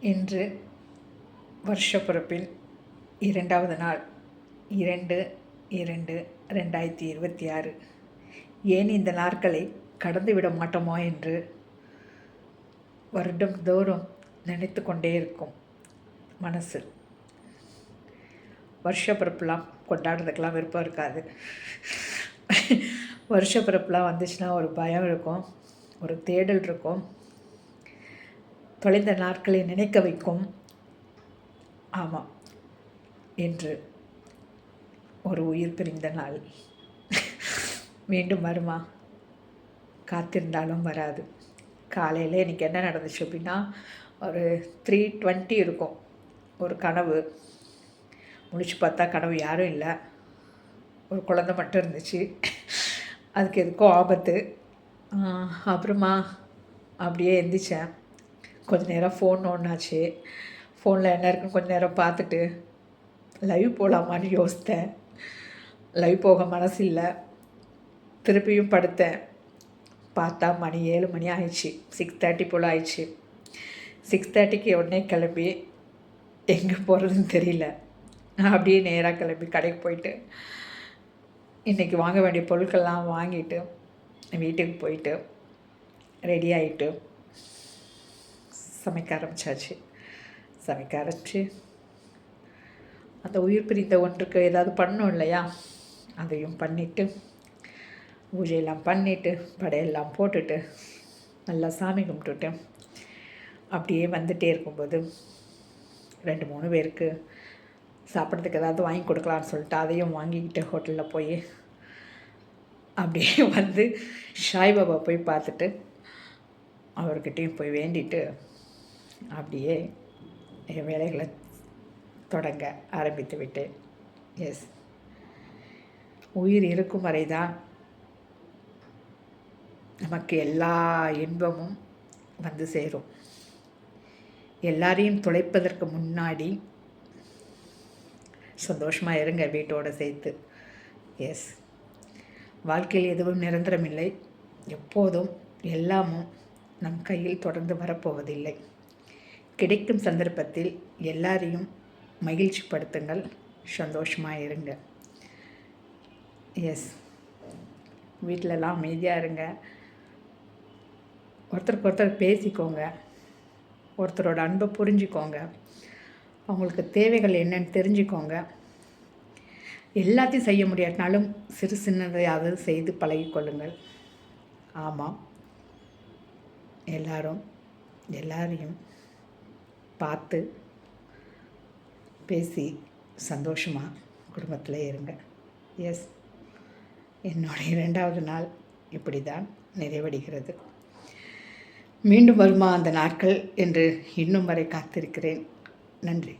இன்று வருஷப்பிறப்பின் இரண்டாவது நாள் இரண்டு இரண்டு ரெண்டாயிரத்தி இருபத்தி ஆறு. ஏன் இந்த நாட்களை கடந்து விட மாட்டோமோ என்று வருடம் தோறும் நினைத்து கொண்டே இருக்கும் மனசு. வருஷப்பிறப்புலாம் கொண்டாடுறதுக்கெலாம் விருப்பம் இருக்காது. வருஷப்பிறப்புலாம் வந்துச்சுன்னா ஒரு பயம் இருக்கும் ஒரு தேடல் இருக்கும். தொலைந்த நாட்களை நினைக்க வைக்கும். ஆமாம் என்று ஒரு உயிர் பிரிந்த நாள். மீண்டும் வருமா? காத்திருந்தாலும் வராது. காலையில் இன்றைக்கி என்ன நடந்துச்சு அப்படின்னா ஒரு த்ரீ டுவெண்ட்டி இருக்கும். ஒரு கனவு. முழிச்சு பார்த்தா கனவு யாரும் இல்லை. ஒரு குழந்த மட்டும் இருந்துச்சு. அதுக்கு எதுக்கும் ஆபத்து. அப்புறமா அப்படியே எந்திரிச்சேன். கொஞ்சம் நேரம் ஃபோன் ஒன்றாச்சு ஃபோனில் என்ன இருக்குன்னு கொஞ்சம் நேரம் பார்த்துட்டு லைவ் போகலாமான்னு யோசித்தேன். லைவ் போக மனசு இல்லை. திருப்பியும் படுத்தேன். பார்த்தா மணி ஏழு மணி ஆயிடுச்சு. சிக்ஸ் தேர்ட்டி போல் ஆயிடுச்சு. சிக்ஸ் தேர்ட்டிக்கு உடனே கிளம்பி எங்கே போகிறதுன்னு தெரியல. நான் அப்படியே நேராக கிளம்பி கடைக்கு போயிட்டு இன்றைக்கி வாங்க வேண்டிய பொருட்கள்லாம் வாங்கிட்டு வீட்டுக்கு போயிட்டு ரெடி ஆகிட்டு சமைக்க ஆரம்பித்தாச்சு சமைக்க ஆரம்பித்து அந்த உயிர் பிரிந்த ஒன்றுக்கு ஏதாவது பண்ணும் இல்லையா? அதையும் பண்ணிவிட்டு பூஜையெல்லாம் பண்ணிவிட்டு படையெல்லாம் போட்டுட்டு நல்லா சாமி கும்பிட்டுட்டு அப்படியே வந்துகிட்டே இருக்கும்போது ரெண்டு மூணு பேருக்கு சாப்பிட்றதுக்கு ஏதாவது வாங்கி கொடுக்கலான்னு சொல்லிட்டு அதையும் வாங்கிக்கிட்டு ஹோட்டலில் போய் அப்படியே வந்து ஷாய்பாபா போய் பார்த்துட்டு அவர்கிட்டையும் போய் வேண்டிட்டு அப்படியே என் வேலைகளை தொடங்க ஆரம்பித்து விட்டேன் எஸ் உயிர் இருக்கும் வரை தான் நமக்கு எல்லா இன்பமும் வந்து சேரும். எல்லாரையும் துளைப்பதற்கு முன்னாடி சந்தோஷமாக இருங்க வீட்டோடு சேர்த்து. எஸ் வாழ்க்கையில் எதுவும் நிரந்தரமில்லை எப்போதும் எல்லாமும் நம் கையில் தொடர்ந்து வரப்போவதில்லை. கிடைக்கும் சந்தர்ப்பத்தில் எல்லாரையும் மகிழ்ச்சிப்படுத்துங்கள். சந்தோஷமாக இருங்க எஸ் வீட்டிலலாம் அமைதியாக இருங்க. ஒருத்தருக்கு ஒருத்தர் பேசிக்கோங்க. ஒருத்தரோட அன்பை புரிஞ்சுக்கோங்க. அவங்களுக்கு தேவைகள் என்னன்னு தெரிஞ்சுக்கோங்க. எல்லாத்தையும் செய்ய முடியாட்டினாலும் சிறு சின்னதையாவது செய்து பழகிக்கொள்ளுங்கள் ஆமாம். எல்லாரும் எல்லாரையும் பார்த்து பேசி சந்தோஷமாக குடும்பத்தில் இருங்க. எஸ் என்னுடைய இரண்டாவது நாள் இப்படி தான் நிறைவடைகிறது. மீண்டும் வருமா அந்த நாட்கள் என்று இன்னும் வரை காத்திருக்கிறேன். நன்றி.